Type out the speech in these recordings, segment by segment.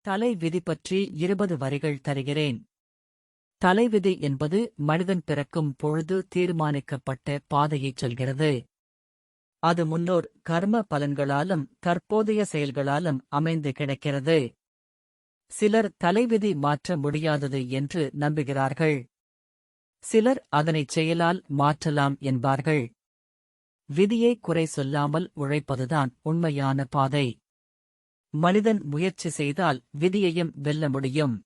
தலை விதி பற்றி இருபது வரிகள் தருகிறேன். தலைவிதி என்பது மனிதன் பிறக்கும் பொழுது தீர்மானிக்கப்பட்ட பாதையைச் சொல்கிறது. அது முன்னோர் கர்ம பலன்களாலும் தற்போதைய செயல்களாலும் அமைந்து கிடக்கிறது. சிலர் தலைவிதி மாற்ற முடியாதது என்று நம்புகிறார்கள். சிலர் அதனைச் செயலால் மாற்றலாம் என்பார்கள். விதியை குறை சொல்லாமல் உழைப்பதுதான் உண்மையான பாதை. மனிதன் முயற்சி செய்தால் விதியையும் வெல்ல முடியும்.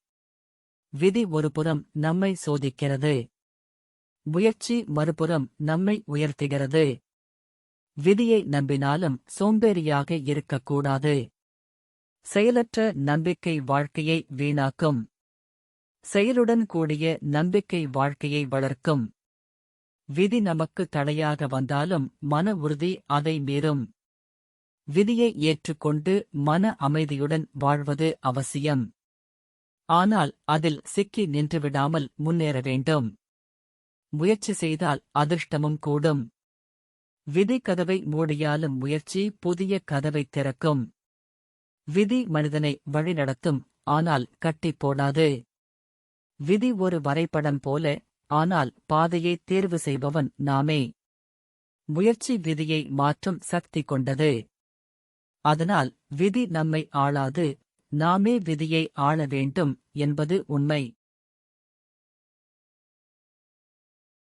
விதி ஒருபுறம் நம்மை சோதிக்கிறது. முயற்சி மறுபுறம் நம்மை உயர்த்துகிறது. விதியை நம்பினாலும் சோம்பேறியாக இருக்கக்கூடாது. செயலற்ற நம்பிக்கை வாழ்க்கையை வீணாக்கும். செயலுடன் கூடிய நம்பிக்கை வாழ்க்கையை வளர்க்கும். விதி நமக்கு தடையாக வந்தாலும் மன உறுதி அதை மீறும். விதியை ஏற்றுக்கொண்டு மன அமைதியுடன் வாழ்வது அவசியம். ஆனால் அதில் சிக்கி நின்றுவிடாமல் முன்னேற வேண்டும். முயற்சி செய்தால் அதிர்ஷ்டமும் கூடும். விதி கதவை மூடியாலும் முயற்சி புதிய கதவை திறக்கும். விதி மனிதனை வழிநடத்தும் ஆனால் கட்டிப் போடாது. விதி ஒரு வரைபடம் போல ஆனால் பாதையை தேர்வு செய்பவன் நாமே. முயற்சி விதியை மாற்றும் சக்தி கொண்டது. அதனால் விதி நம்மை ஆளாது நாமே விதியை ஆள வேண்டும் என்பது உண்மை.